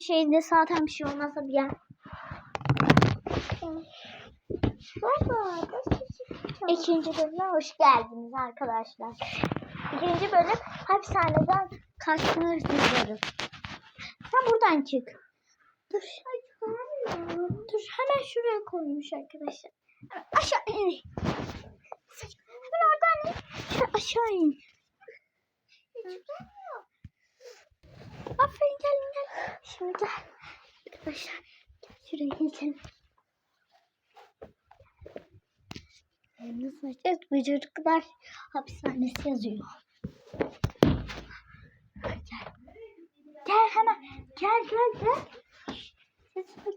şeyde zaten bir şey olmazsa bir yer. İkinci bölüme hoş geldiniz arkadaşlar. İkinci bölüm hapishaneden kaçma hırsızları. Sen buradan çık. Dur. Dur hemen şuraya koymuş arkadaşlar. Aşağı in. Hemen oradan in. Aşağı in. Aferin gel gel. Şimdi gel. Arkadaşlar şuraya geçelim. Nasıl açacağız? Bıcırıklar hapishanesi yazıyor. Gel. Gel hemen. Gel gel gel. Ses gel.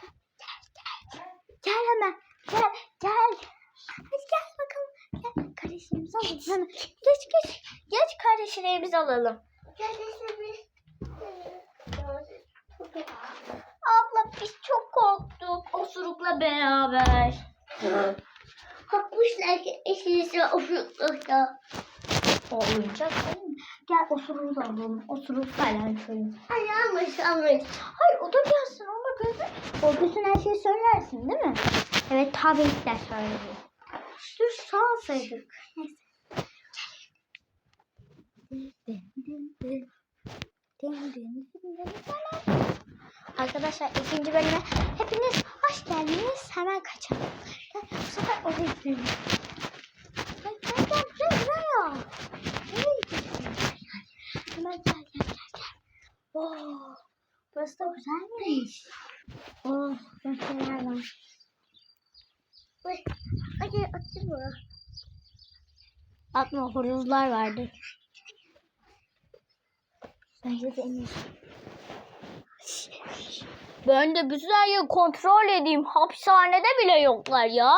Gel gel gel. Gel hemen. Gel gel. Hadi gel bakalım. Gel kardeşlerimizi alalım. Geç geç. Geç kardeşlerimizi alalım. Abla biz çok korktuk osurukla beraber. Hakmışlar ki eşinizi osurukta. O oyuncak değil mi? Gel osuruğu da alalım. Osuruk paylaşalım. Ay almış almış. Hayır o da gelsin. O da gözü. O gözün her şeyi söylersin değil mi? Evet tabii ki de söylüyor. Dur sağ olsaydık. Neyse. Arkadaşlar ikinci bölüme hepiniz hoş geldiniz. Hemen kaçalım. Bu sefer oraya gidelim. Hemen gel gel gel gel. Oo, burası da güzelmiş. Oh, renkler var. Ay, hadi atın bu. Atma horozlar vardı. Bence de en. Ben de yeri kontrol edeyim. Hapishanede bile yoklar ya.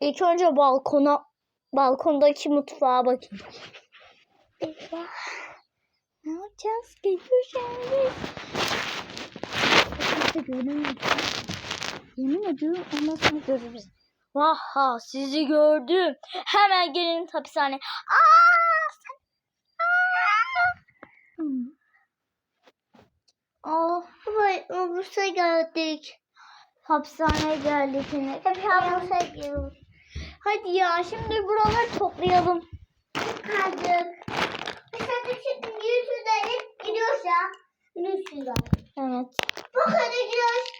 İlk önce balkona, balkondaki mutfağa bakayım. Eyvah. Ne yapacağız? Geliyor Kimse göremiyor. Yemin ediyorum ondan sonra görürüz. Vaha sizi gördüm. Hemen gelin hapishane. Aa sen. Aa. Hmm. Oh, Baba obursa geldik. hapishaneye geldik yine. Hep habursa geliyoruz. Hadi ya şimdi buraları toplayalım. Kaldık. Mesela şimdi yüzünden hep gidiyoruz ya. Yüzünden. Evet. Bu kadar gidiyoruz.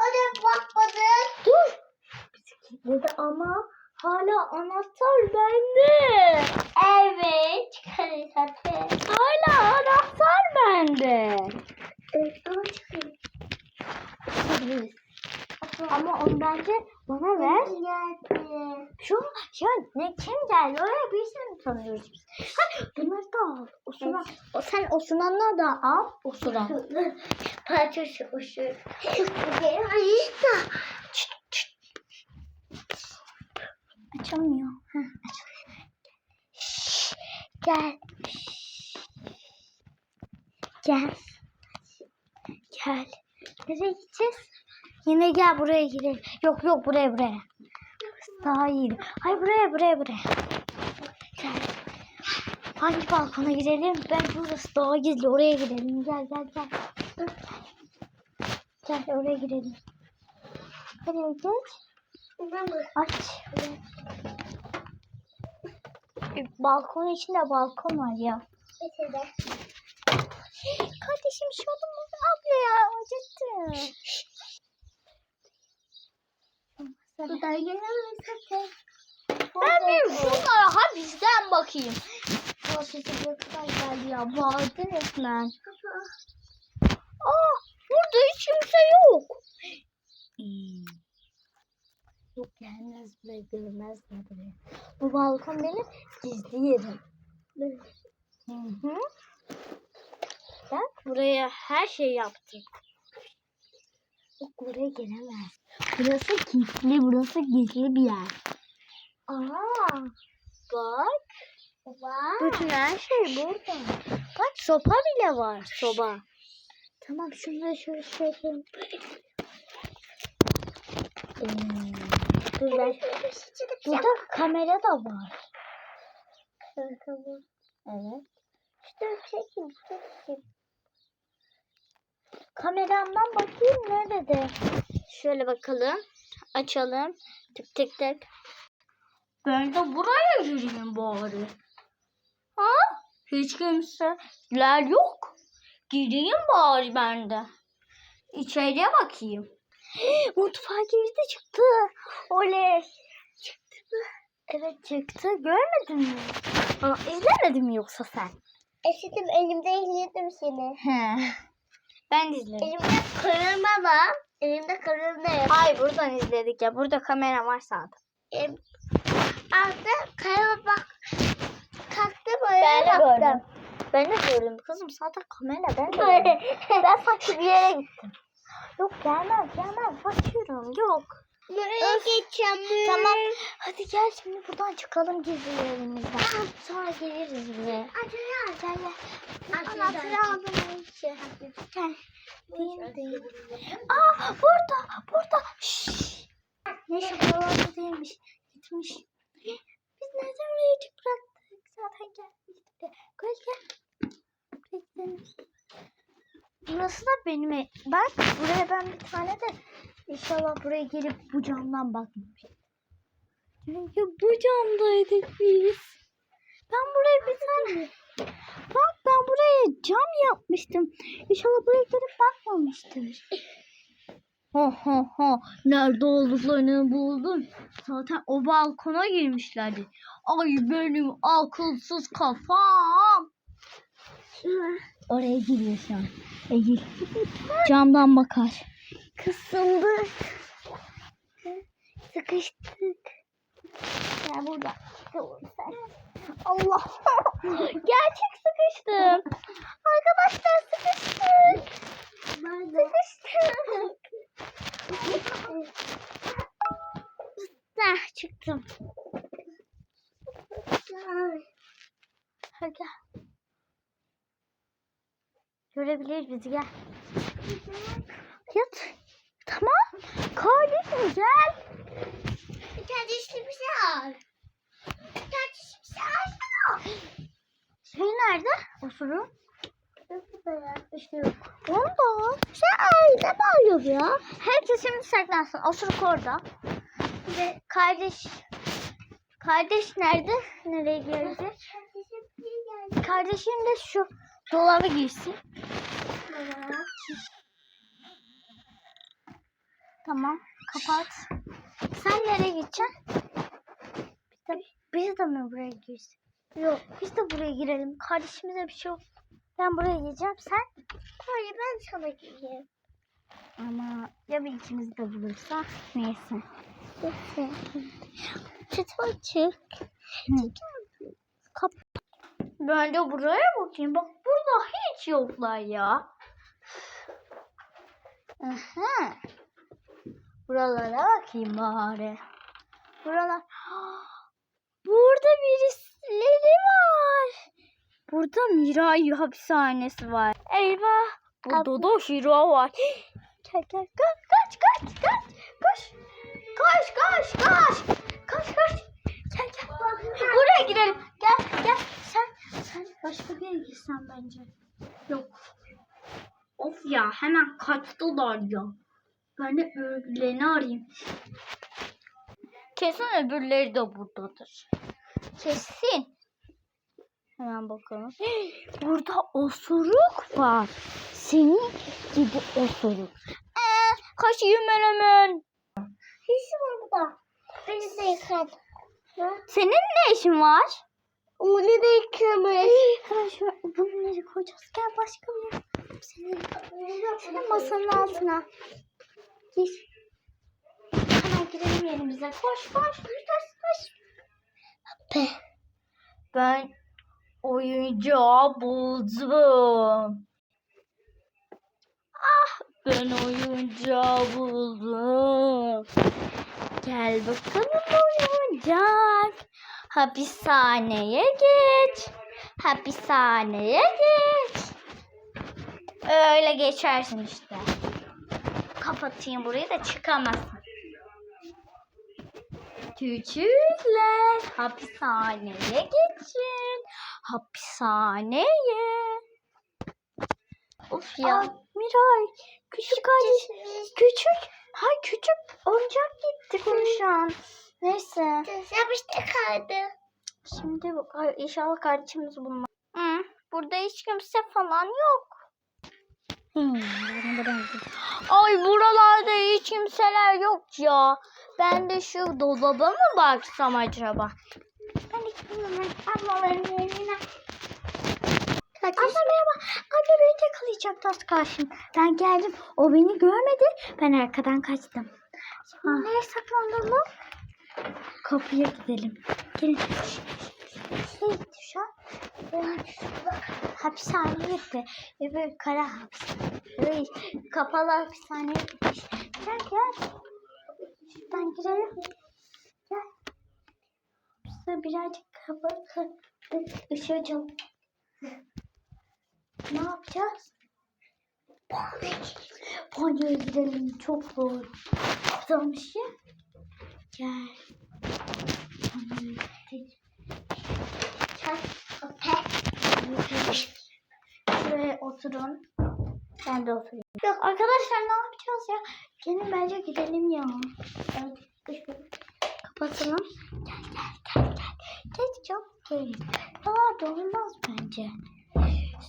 Oraya bakmadık. Dur. Dedi ama hala anahtar bende. Evet. Hala anahtar bende. Ama. Çıkabiliriz. Ama onu bence bana ver. Geldi. Şu ya ne kim geldi? Oraya birisini mi tanıyoruz biz? Ha, bunları da al. Osuna. O, sen osunanları da al. Osuna. Parçası uçur. Hayır da. Açılmıyor. Heh, açılıyor. Şşş, Gel. Gel. Gel. Nereye gideceğiz? Yine gel buraya girelim. Yok yok buraya buraya. Daha iyi. Hayır buraya buraya buraya. Gel. Hangi balkona girelim? Ben burası daha gizli. Oraya girelim. Gel gel gel. Gel oraya girelim. Nereye geç? Aç. Balkonun içinde balkon var ya. Mesela. Kardeşim şu adamı abla ya acıttı. Buradan gelemez zaten. Ben bir şunlara hapisten bakayım. Bu sesi kadar geldi ya. Bağırdı resmen. Aa burada hiç kimse yok. Yok gelmez buraya görmezler buraya. Bu balkon benim gizli yerim. Hı hı. Bak buraya her şey yaptım. Yok buraya gelemez. Burası gizli, burası gizli bir yer. Aa, bak. Baba. Bütün her şey burada. Bak sopa bile var, soba. Tamam şunları şöyle şey yapayım. Ee, ben. Burada kamera da var. Evet. İşte çekim çekim. Kameramdan bakayım nerede? Şöyle bakalım. Açalım. Tık tık tık. Ben de buraya gireyim bari. Ha? Hiç kimseler yok. Gireyim bari ben de. İçeriye bakayım. Mutfağa girdi çıktı. Oley. Çıktı mı? Evet çıktı. Görmedin mi? Aa, izlemedin mi yoksa sen? Eşitim elimde izledim seni. He. Ben de izledim. Elimde kırılma var. Elimde kırılma yok. Hayır buradan izledik ya. Burada kamera var zaten. Em, Altta kayama bak. Kalktım Ben de kalktım. gördüm. Ben de gördüm. Kızım zaten kamera ben de gördüm. ben farklı bir yere gittim. Yok gelmez gelmez. Bakıyorum yok. Buraya geçeceğim. Tamam. Hadi gel şimdi buradan çıkalım gizli yerimizden. Sonra geliriz buraya. Açacağız. Gel gel. Açacağız. Anahtarı aldım Ayşe. Gel. Değil değil. Aa burada burada. Şşş. Neyse buralarda değilmiş. Gitmiş. Biz neden oraya çık bıraktık? Zaten gelmişti. Gel gel. Bekleyin. Burası da benim ev. Bak buraya ben bir tane de inşallah buraya gelip bu camdan bakmamışım. Çünkü bu camdaydık biz. Ben buraya bir tane Bak ben buraya cam yapmıştım. İnşallah buraya gelip bakmamıştır. Ha ha ha. Nerede olduklarını buldum. Zaten o balkona girmişlerdi. Ay benim akılsız kafam. Oraya giriyor şu an. Eğil. Camdan bakar. Kısıldık. Sıkıştık. Ya burada. Allah. Gerçek sıkıştım. Arkadaşlar sıkıştık. Sıkıştık. Heh, çıktım. Hadi gel. Görebiliriz bizi gel. Yat. Tamam. Kardeşim gel. Kardeşim bir şey al. Kardeşim bir şey alsana. Şey nerede? Osuru. İşte yok. Onda. Sen ne bağırıyor ya? Herkes şimdi saklansın. Osuruk orada. Ve kardeş. Kardeş nerede? Nereye gelecek? Kardeşim bir de şu dolaba Tamam. Kapat. Sen nereye gideceksin? Biz de, biz de mi buraya girsin? Yok. Biz de buraya girelim. Kardeşimize bir şey yok. Ben buraya gireceğim. Sen? Hayır ben sana gideyim. Ama ya bir ikimiz de bulursa neyse. Neyse. Çıt açık. Kap. Ben de buraya bakayım. Bak burada hiç yoklar ya. Aha. Buralara bakayım bari. Buralar. Burada birisileri var. Burada Miray hapishanesi var. Eyvah. Burada da Şira var. Gel gel kaç kaç kaç kaç. Koş. Koş koş koş. Koş koş. Gel gel. Buraya girelim. Gel gel. Sen sen başka bir yere girsen bence ya hemen kaçtılar ya ben de öbürlerini arayayım kesin öbürleri de buradadır kesin hemen bakalım burada osuruk var senin gibi osuruk ee, kaçayım ben hemen Hiç burada. Beni de yıkadı. Senin ne işin var? Onu da yıkamış. Bunları koyacağız. Gel başka bir senin masanın altına. Gir. Hemen girelim yerimize. Koş koş koş koş. Be. Ben oyuncağı buldum. Ah ben oyuncağı buldum. Gel bakalım oyuncak. Hapishaneye geç. Hapishaneye geç. Öyle geçersin işte. Kapatayım burayı da çıkamazsın. Küçükler hapishaneye geçin. Hapishaneye. Of ya. Aa, Miray. Küçük kardeş. Küçük. Ha küçük oyuncak gitti konuşan. Neyse. Yapıştı kaldı. Şimdi bu- inşallah kardeşimiz bulmaz. Hı, burada hiç kimse falan yok. Ay buralarda hiç kimseler yok ya. Ben de şu dolaba mı baksam acaba? Ben hiç bilmiyorum. Ablaların yerine. Abla merhaba. Abla beni yakalayacaktı az karşım. Ben geldim. O beni görmedi. Ben arkadan kaçtım. Şimdi nereye saklandın Kapıya gidelim. Gelin. Şey gitti an. Ee, hapishaneye gitti. Ee, böyle kara hapishane. Böyle kapalı hapishaneye gitmiş. Gel gel. Şuradan girelim. Gel. Bize birazcık kapı ışığı çal. Ne yapacağız? Banyoya gidelim. Çok zor. Kapatılmış ya. Gel. Şuraya oturun. Ben de oturayım. Yok arkadaşlar ne yapacağız ya? Gelin bence gidelim ya. Kapatalım. Gel gel gel gel. Gel çabuk gelin. Daha da olmaz bence.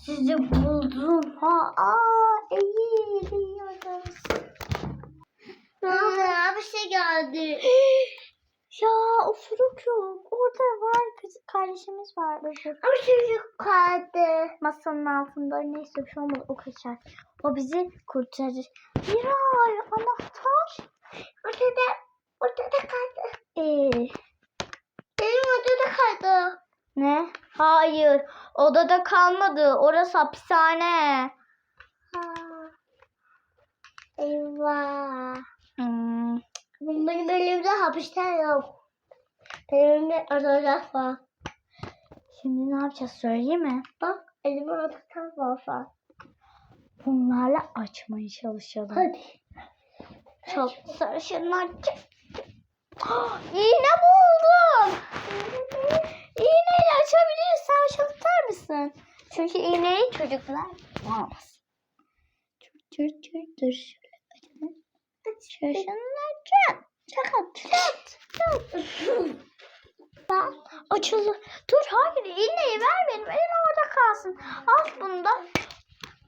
Sizi buldum. Ha aa iyi biliyoruz. Aa, bir şey geldi. Ya osuruk yok. Orada var kız kardeşimiz var. Ama çocuk kaldı. masanın altında neyse bir şey olmaz o kaçar. O bizi kurtarır. Miray anahtar. Ortada, ortada kaldı. Ee, Benim ortada kaldı. ne? Hayır. Odada kalmadı. Orası hapishane. Aa. Eyvah. Benim elimde hapisten yok. Benim elimde orada var. Şimdi ne yapacağız söyleyeyim mi? Bak elimde orada var. Bunlarla açmaya çalışalım. Hadi. Çok sarışınlar. İğne buldum. İğneyle açabiliriz. Sen tutar mısın? Çünkü iğneyi çocuklar bulamaz. Dur. Şöyle açalım. Sarışınlar çat. Çat çat çat. Açıldı. Dur hayır iğneyi ver benim. Elim orada kalsın. Al bunu da.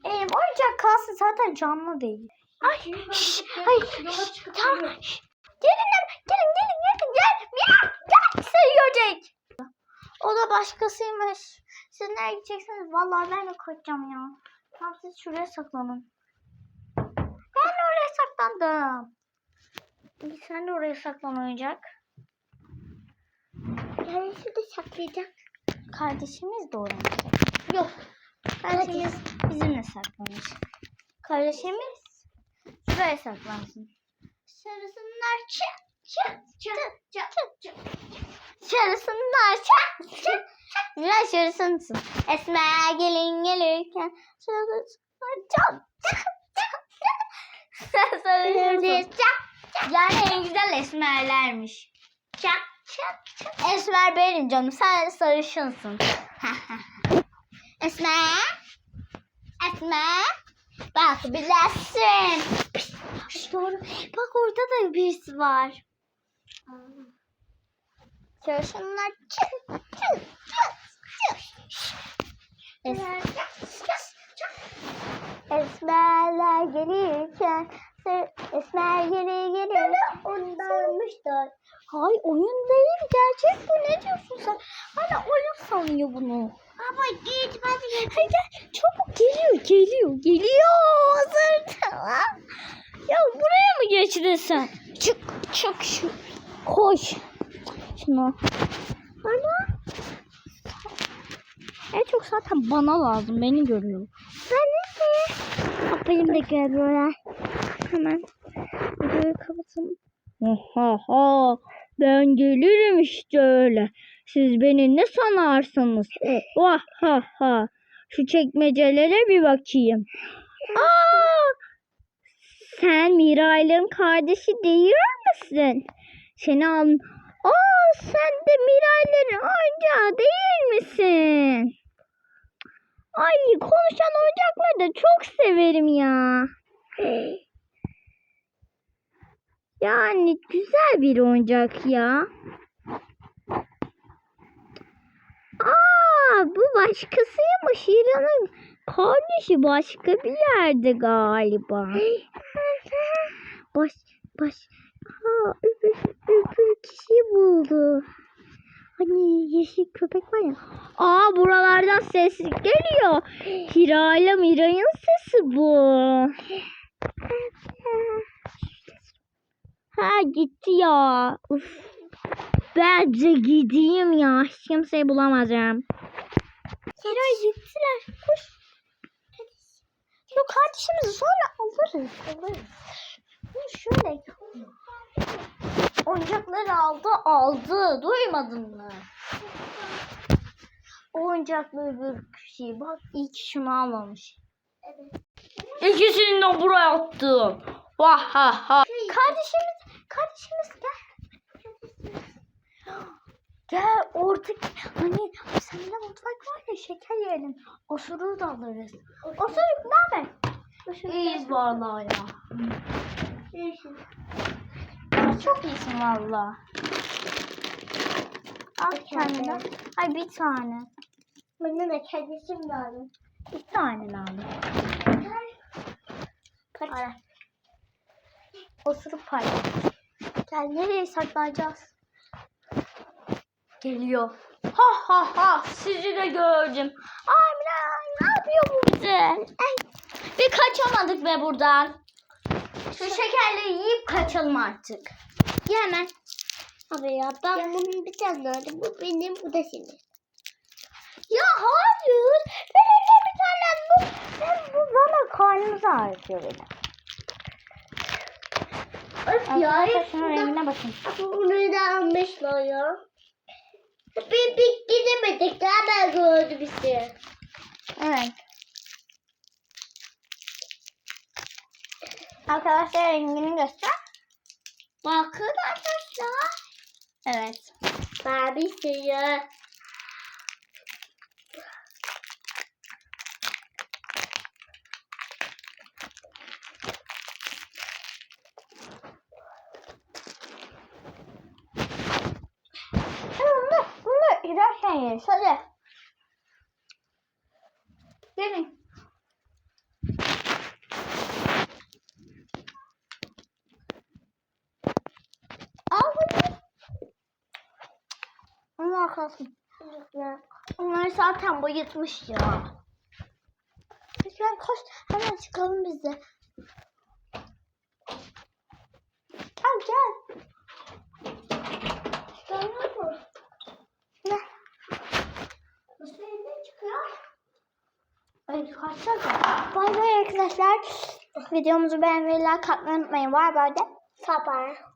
Elim oyuncak kalsın zaten canlı değil. Ay, şş, ay, şş, tamam. şş. Gelin gelin, gelin, gelin, gel. Miray, gel, seni görecek. O da başkasıymış. Siz nereye gideceksiniz? Vallahi ben de kaçacağım ya. Tamam siz şuraya saklanın. Oraya saklandım. Sen de oraya saklan oyuncak. Yani şurada saklayacak. Kardeşimiz de oraya. Yok. Kardeşimiz bizimle saklanır. Kardeşimiz şuraya saklansın. Sarısınlar çık çık çık çık çık Sarısınlar çık çık Miray sarısınsın. Esma gelin gelirken sarısınlar çık çık Sarısınsın. Yani en güzel esmerlermiş. Çak çak çak. Esmer benim canım. Sen sarışınsın. Esmer. Esmer. Bak bilesin. Doğru. Bak orada da birisi var. Sarışınlar çık çık çık çık. Es- Esmerler gelirken Esmer geri geri Ondanmışlar. Hay oyun değil gerçek bu ne diyorsun sen? Hala oyun sanıyor bunu. Ama git hadi git. Hadi gel çabuk geliyor geliyor geliyor hazır tamam. Ya buraya mı geçtin sen? Çık çık şu koş. Şunu. Bana. En çok zaten bana lazım beni görüyor. Ben. Kapayım da görüyorlar. Hemen videoyu kapatalım. Ha ha ben gelirim işte öyle. Siz beni ne sanarsınız? Vah ha ha. Şu çekmecelere bir bakayım. Aa! Sen Miray'ın kardeşi değil misin? Seni al. Aa sen de Miray'ların oyuncağı değil? Ay konuşan oyuncakları da çok severim ya. Yani güzel bir oyuncak ya. Aa bu başkasıymış. İran'ın kardeşi başka bir yerde galiba. Baş baş. Aa öbür, öbür kişiyi buldu. Hani yeşil köpek var ya. Aa buralardan ses geliyor. Hira ile Miray'ın sesi bu. Ha gitti ya. Uf. Bence gideyim ya. Hiç kimseyi bulamayacağım. Hira gittiler. Koş. Yok kardeşimizi sonra alırız. Alırız. Şöyle. Oyuncakları aldı aldı. Duymadın mı? Oyuncakları bir kişi. Bak ilk şunu almamış. İkisini de buraya attım. Vah ha ha. Kardeşimiz, kardeşimiz gel. Gel ortak hani sende mutfak var ya şeker yiyelim. Osuruğu da alırız. Osuruk ne haber? İyiyiz vallahi ya. Çok iyisin valla. Al Bir tane. Ay bir tane. Bana da kardeşim lazım. Bir tane lazım. Ay. Osurup paylaş. Gel nereye saklayacağız? Geliyor. Ha ha ha sizi de gördüm. Ay Miray ne yapıyor bu bize? Bir kaçamadık be buradan. Şu şekerleri yiyip kaçalım artık. Ye hemen. Abi ya ben bunun bir tane aldım. Bu benim, bu da senin. Ya hayır. Ben evde bir tane bu. Ben bu bana karnımızı ağrıtıyor benim. Öf ya. Arkadaşlar şunun rengine bakın. Ama bunu da almışlar ya. Bir, bir gidemedik. Daha ben gördü bizi. Evet. Arkadaşlar rengini göster. Bakın arkadaşlar. Evet. Barbie suyu. Bunu, bunu giderken yeriz. Hadi. Gelin. Al bunu. Onlar kalsın. Onlar zaten bayıtmış ya. Lütfen koş. Hemen çıkalım biz de. Gel. Mı? Ne? Nasıl evden çıkıyor? Ay ya. Bay bay arkadaşlar. Videomuzu beğenmeyi, like atmayı unutmayın. Var böyle. Sabah.